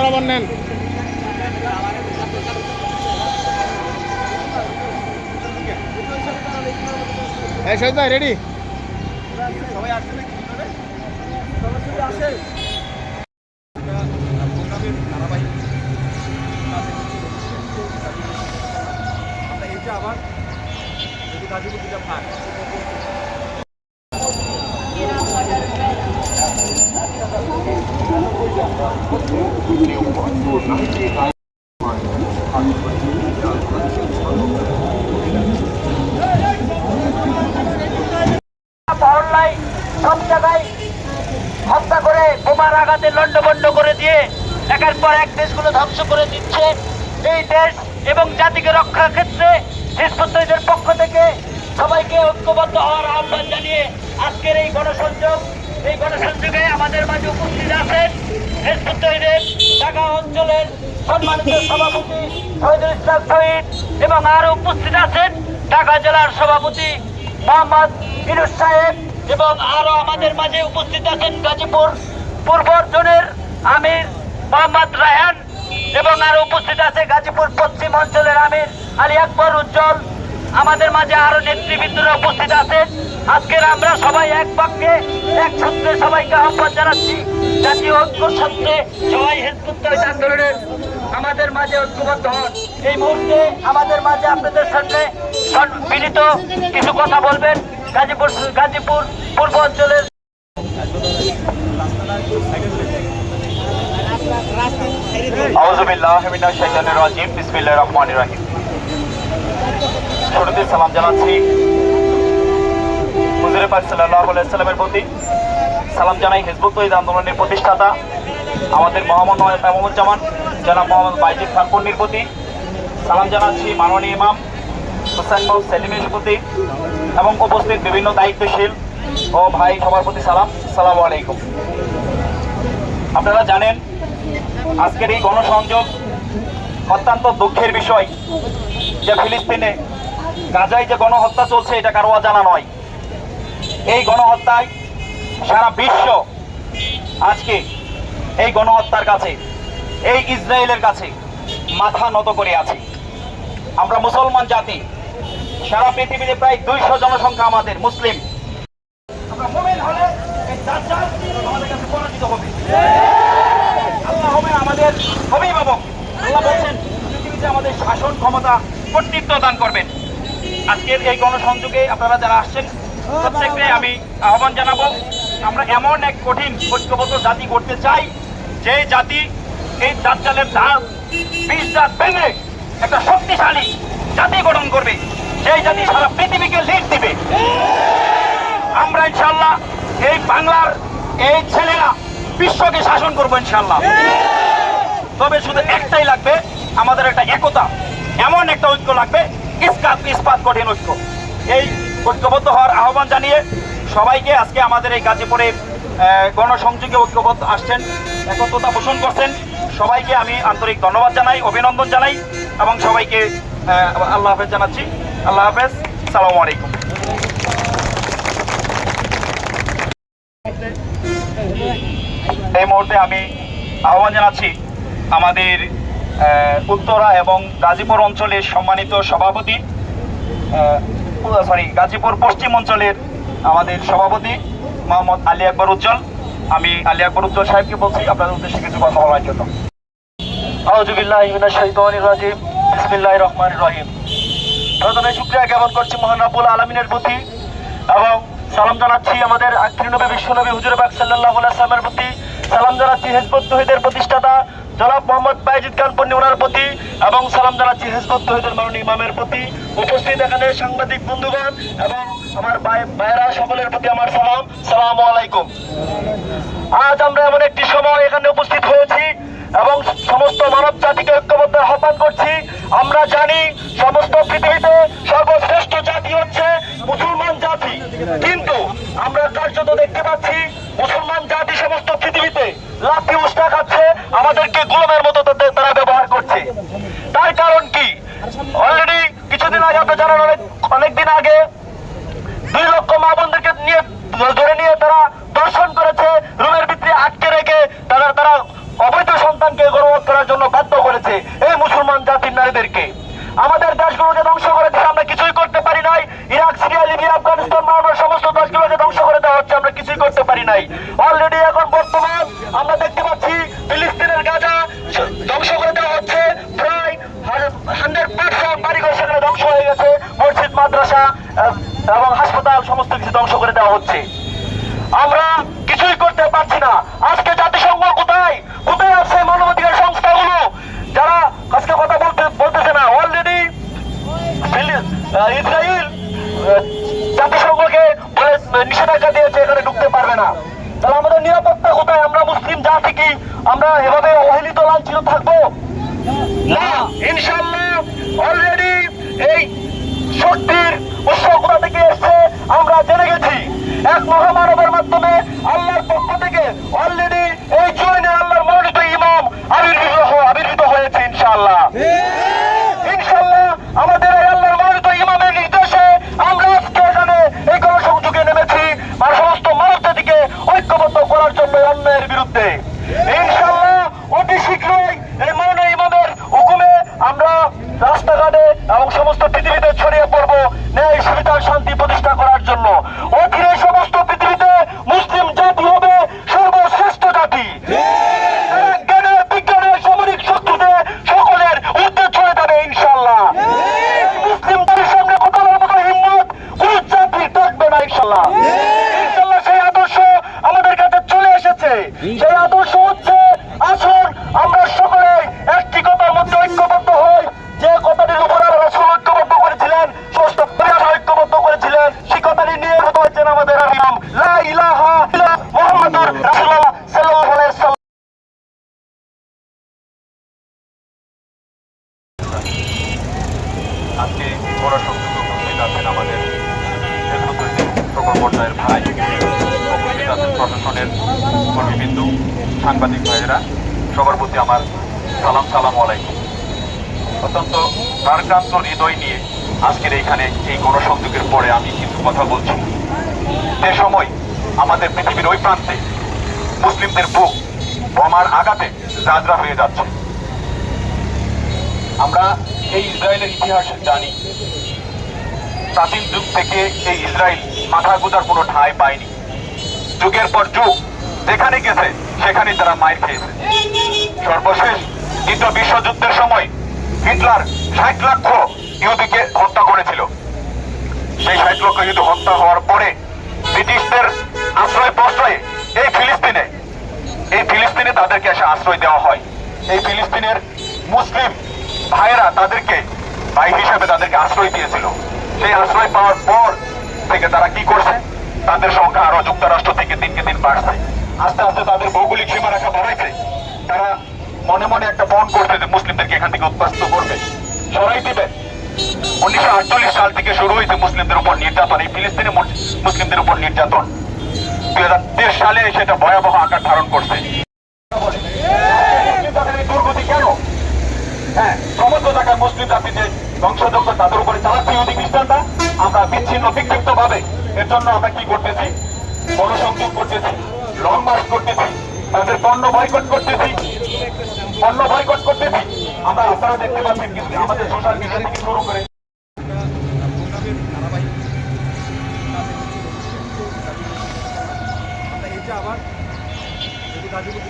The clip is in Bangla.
বরাবর নেন রেডি সবাই? আসে। এটা প্রোগ্রামের ধারাবাহিক কাজে হচ্ছে। আমরা এইটা আবার যদি গাজীপুর দুটা ভাগ মহল্লায় সব জায়গায় হত্যা করে বোমার আঘাতে লন্ডভন্ড করে দিয়ে একের পর এক দেশগুলো ধ্বংস করে দিচ্ছে এই দেশ এবং জাতিকে রক্ষার ক্ষেত্রে হিজবুদ্দীনের পক্ষ থেকে সবাইকে ঐক্যবদ্ধ হওয়ার আহ্বান জানিয়ে আজকের এই গণসংযোগ, এই গণসংযোগে আমাদের মাঝে উপস্থিত আছেন হিজবুদ্দীনের ঢাকা অঞ্চলের সম্মানিত সভাপতি শহীদুল শহীদ এবং আরও উপস্থিত আছেন ঢাকা জেলার সভাপতি মোহাম্মদ ইনুস সাহেব এবং আরও আমাদের মাঝে উপস্থিত আছেন গাজীপুর পূর্ব জোনের আমির মোহাম্মদ রায়হান এবং আরও উপস্থিত আছে গাজীপুর পশ্চিম অঞ্চলের আমির আলী আকবর উজ্জ্বল আমাদের মাঝে আরও নেতৃবৃন্দরা উপস্থিত আছেন আজকের আমরা সবাই এক বাক্যে, এক সূত্রে সবাইকে আহ্বান জানাচ্ছি। জাতীয় ঐক্য সূত্রে সবাই হেজবুত আন্দোলনের আমাদের মাঝে ঐক্যবদ্ধ হন। এই মুহূর্তে আমাদের মাঝে আপনাদের সামনে বিনীত কিছু কথা বলবেন। গাজীপুর গাজীপুর পূর্ব অঞ্চলের আউযুবিল্লাহি মিনাশ শাইতানির রাজিম, বিসমিল্লাহির রহমানির রহিম। শুরুতে সালাম জানাচ্ছি। হুজুরে পাক সাল্লাল্লাহু আলাইহি সাল্লামের প্রতি সালাম জানাই হিজবুত তহিদ আন্দোলনের প্রতিষ্ঠাতা, আমাদের মোহাম্মদ এমামুজ্জামান জনাব মোহাম্মদ বাইজিদ খান পন্নির প্রতি সালাম জানাচ্ছি, মাননীয় ইমাম হুসাইন বাবু সেলিমের প্রতি এবং উপস্থিত বিভিন্ন দায়িত্বশীল ও ভাই সবার প্রতি সালাম। সালামু আলাইকুম। আপনারা জানেন, আজকের এই গণসংযোগ অত্যন্ত দুঃখের বিষয় যে ফিলিস্তিনে গাজায় যে গণহত্যা চলছে, এটা কারও জানা নয়। এই গণহত্যায় সারা বিশ্ব আজকে এই গণহত্যার কাছে, এই ইসরায়েলের কাছে মাথা নত করে আছে। আমরা মুসলমান জাতি, সারা পৃথিবীতে প্রায় দুইশো জনসংখ্যা আমাদের মুসলিম। কাছে হবে। আমাদের অভিভাবক। আল্লাহ বলছেন, পৃথিবীতে আমাদের শাসন ক্ষমতা কর্তৃত্ব দান করবেন। আজকের এই গণসংযোগে আপনারা যারা আসছেন, প্রত্যেককে আমি আহ্বান জানাব, আমরা এমন এক কঠিন ঐক্যবদ্ধ জাতি করতে চাই, যে জাতি এই দাজ্জালের দাঁত বিষ দাঁত ভেঙে একটা শক্তিশালী জাতি গঠন করবে সেই জাতি সারা পৃথিবীকে লিড দিবে। আমরা ইনশাল্লাহ এই বাংলার এই ছেলেরা বিশ্বকে শাসন করব ইনশাল্লাহ তবে শুধু একটাই লাগবে, আমাদের একটা একতা, এমন একটা ঐক্য লাগবে ইস্কাত ইস্পাত কঠিন ঐক্য। এই ঐক্যবদ্ধ হওয়ার আহ্বান জানিয়ে সবাইকে আজকে আমাদের এই গাজীপুরে গণসংযোগে ঐক্যবদ্ধ আসছেন, একত্রতা পোষণ করছেন। সবাইকে আমি আন্তরিক ধন্যবাদ জানাই, অভিনন্দন জানাই এবং সবাইকে আল্লাহ হাফেজ জানাচ্ছি। আল্লাহ হাফেজ, সালামু আলাইকুম। এই মুহূর্তে আমি আহ্বান জানাচ্ছি আমাদের উত্তরা এবং গাজীপুর অঞ্চলের সম্মানিত সভাপতি সরি গাজীপুর পশ্চিম অঞ্চলের আমাদের সভাপতি মোহাম্মদ আলী আকবর উজ্জ্বল। আমি আলী আকবর উজ্জ্বল সাহেবকে বলছি, আপনাদের উদ্দেশ্যে কিছু কথা বলার জন্য। শাইতানির রাজিম। বিসমিল্লাহির রহমানির রহিম। প্রথমে শুকরিয়া জ্ঞাপন করছি মহান আলামিনের প্রতি এবং সালাম জানাচ্ছি আমাদের আখির নবী বিশ্বনবী হুজুর পাক সাল্লাল্লাহু আলাইহি সাল্লামের প্রতি। সালাম জানাচ্ছি হিজবুত তৌহিদের প্রতিষ্ঠাতা জনাব মোহাম্মদ বাইজিদ খান পন্নী ওনার প্রতি এবং সালাম জানাচ্ছি হেসবত তহিদুল মাননীয় ইমামের প্রতি। উপস্থিত এখানে সাংবাদিক বন্ধুগণ এবং আমার ভাই ভাইরা সকলের প্রতি আমার সালাম। সালাম আলাইকুম। আজ আমরা এমন একটি সময় এখানে উপস্থিত হয়েছি এবং সমস্ত মানব জাতিকে ঐক্যবদ্ধ আহ্বান করছি। আমরা জানি সমস্ত পৃথিবীতে সর্বশ্রেষ্ঠ জাতি হচ্ছে মুসলমান জাতি কিন্তু আমরা কার্যত দেখতে পাচ্ছি মুসলমান জাতি সমস্ত পৃথিবীতে লাঠি উষ্টা খাচ্ছে আমাদেরকে গোলামের মতো তাদের তারা ব্যবহার করছে তার কারণ কি অলরেডি আপনার জানান অনেক অনেকদিন আগে দুই লক্ষ মা বোনদেরকে নিয়ে ধরে নিয়ে তারা দর্শন করেছে, রুমের ভিতরে আটকে রেখে তারা তারা অবৈধ সন্তানকে গর্ভ হচ্ছে এই মুসলমান জাতির নারীদেরকে। আমাদের দেশগুলোকে ধ্বংস করে দিচ্ছে আমরা কিছুই করতে পারি নাই। ইরাক, সিরিয়া, লিবিয়া, আফগানিস্তান মানবার সমস্ত দেশগুলোকে ধ্বংস করে দেওয়া হচ্ছে আমরা কিছুই করতে পারি নাই অলরেডি এখন বর্তমান আমরা দেখতে পাচ্ছি ফিলিস্তিনের গাজা ধ্বংস করে দেওয়া হচ্ছে প্রায় হান্ড্রেড পার্সেন্ট বাড়িঘর সেখানে ধ্বংস হয়ে গেছে মসজিদ মাদ্রাসা আহ, এবং হাসপাতাল সমস্ত কিছু ধ্বংস করে দেওয়া হচ্ছে। আমরা কিছুই করতে পারছি না। আজকে জাতিসংঘ কোথায়? কোথায় আছে মানবাধিকার সংস্থাগুলো? যারা আজকে কথা বলতে বলতেছে না অলরেডি ইসরায়েল জাতিসংঘকে নিষেধাজ্ঞা দিয়েছে, এখানে ঢুকতে পারবে না। তাহলে আমাদের নিরাপত্তা কোথায়? আমরা মুসলিম জাতি কি আমরা এভাবে অবহেলিত লাঞ্ছিত থাকব? না ইনশাল্লাহ অলরেডি এই শক্তির উৎস কোথা থেকে এসছে আমরা জেনে গেছি এক মহামানবের মাধ্যমে আল্লাহর পক্ষ থেকে অলরেডি এই জৈনে আল্লাহর মনোনীত ইমাম আবির্ভূত হ- আবির্ভূত হয়েছে ইনশাআল্লাহ ইনশাআল্লাহ আমাদের এই আল্লাহর মনোনীত ইমামের নির্দেশে আমরা আজকে এখানে এই গণসংযোগে নেমেছি আর সমস্ত মানব জাতিকে ঐক্যবদ্ধ করার জন্য এই অন্যায়ের বিরুদ্ধে ইনশাআল্লাহ অতি শীঘ্রই এই মাননীয় ইমামের হুকুমে আমরা রাস্তাঘাটে এবং সমস্ত পৃথিবীতে ছড়িয়ে পড়ব ন্যায় সুবিধা শান্তি প্রতিষ্ঠা করার জন্য অধীরে সমস্ত পৃথিবীতে মুসলিম জাতি হবে সর্বশ্রেষ্ঠ জাতি তারা জ্ঞানে বিজ্ঞানে সামরিক শক্তিতে সকলের ঊর্ধ্বে চলে যাবে ইনশাল্লাহ মুসলিম জাতির সামনে কথা বলার মতো হিম্মত কোন জাতির থাকবে না ইনশাল্লাহ ইনশাল্লাহ সেই আদর্শ আমাদের কাছে চলে এসেছে সেই আদর্শ হচ্ছে আসুন আমরা সকলে একটি কথার মধ্যে ঐক্যবদ্ধ হই যে কথাটির উপর আমরা রাসূল ঐক্যবদ্ধ করেছিলেন সমস্ত প্রয়াস ঐক্যবদ্ধ করেছিলেন সেই কথাটি নিয়ে হতে হচ্ছেন আমাদের নাম লা ইলাহা ইল্লা মুহাম্মাদুর রাসূলুল্লাহ সাল্লাল্লাহু আলাইহি ওয়াসাল্লাম আজকে বড় সংযুক্ত উপস্থিত আছেন আমাদের নেতৃত্বের সকল পর্যায়ের ভাই উপস্থিত প্রশাসনের কর্মীবৃন্দ, সাংবাদিক ভাইয়েরা, সবার প্রতি আমার সালাম সালাম আলাইকুম। অত্যন্ত হৃদয় নিয়ে আজকের এইখানে এই গণসংযোগের পরে আমি কথা বলছি। যে সময় আমাদের পৃথিবীর ওই প্রান্তে মুসলিমদের বুক বোমার আঘাতে যাত্রা হয়ে যাচ্ছে। আমরা এই ইসরায়েলের ইতিহাস জানি। প্রাচীন যুগ থেকে এই ইসরায়েল মাথা কোনো ঠাঁই পায়নি। যুগের পর যুগ, যেখানে গেছে সেখানে তারা মায়ের খেয়েছে। সর্বশেষ দ্বিতীয় বিশ্বযুদ্ধের সময় হিটলার ষাট লক্ষ ইহুদিকে হত্যা করেছিল। সেই ষাট লক্ষ ইহুদি হত্যা হওয়ার পরে ব্রিটিশদের আশ্রয় প্রশ্রয়ে এই ফিলিস্তিনে এই ফিলিস্তিনে তাদেরকে এসে আশ্রয় দেওয়া হয়। এই ফিলিস্তিনের মুসলিম ভাইয়েরা তাদেরকে, ভাই হিসেবে তাদেরকে আশ্রয় দিয়েছিল। সেই আশ্রয় পাওয়ার পর থেকে তারা কি করছে? তাদের সংখ্যা আরও যুক্তরাষ্ট্র থেকে দিনকে দিন বাড়ছে। আস্তে আস্তে তাদের ভৌগোলিক সীমারেখা বাড়াইছে তারা মনে মনে একটা বন করছে যে মুসলিমদেরকে এখান থেকে উৎপাস্ত করবে। সরাই দিবে। উনিশশো আটচল্লিশ সাল থেকে শুরু হয়েছে মুসলিমদের উপর নির্যাতন। এই ফিলিস্তিনি মুসলিমদের উপর নির্যাতন। দুই হাজার তেইশ সালে সেটা ভয়াবহ আকার ধারণ করছে। হ্যাঁ মুসলিম জাতি যে ধ্বংসযজ্ঞ তাদের উপরে চালাচ্ছে, ইহুদি খ্রিস্টানরা। আমরা বিচ্ছিন্ন বিক্ষিপ্ত ভাবে এর জন্য আমরা কি করতেছি? গণসংযোগ করতেছি লং মার্চ করতেছি, তাদের পণ্য বয়কট করতেছি। পণ্য বয়কট করতেছি। আমরা আপনারা দেখতে পাচ্ছেন কিন্তু আমাদের সোশ্যাল মিডিয়া থেকে শুরু করে আবার যদি গাজীপুর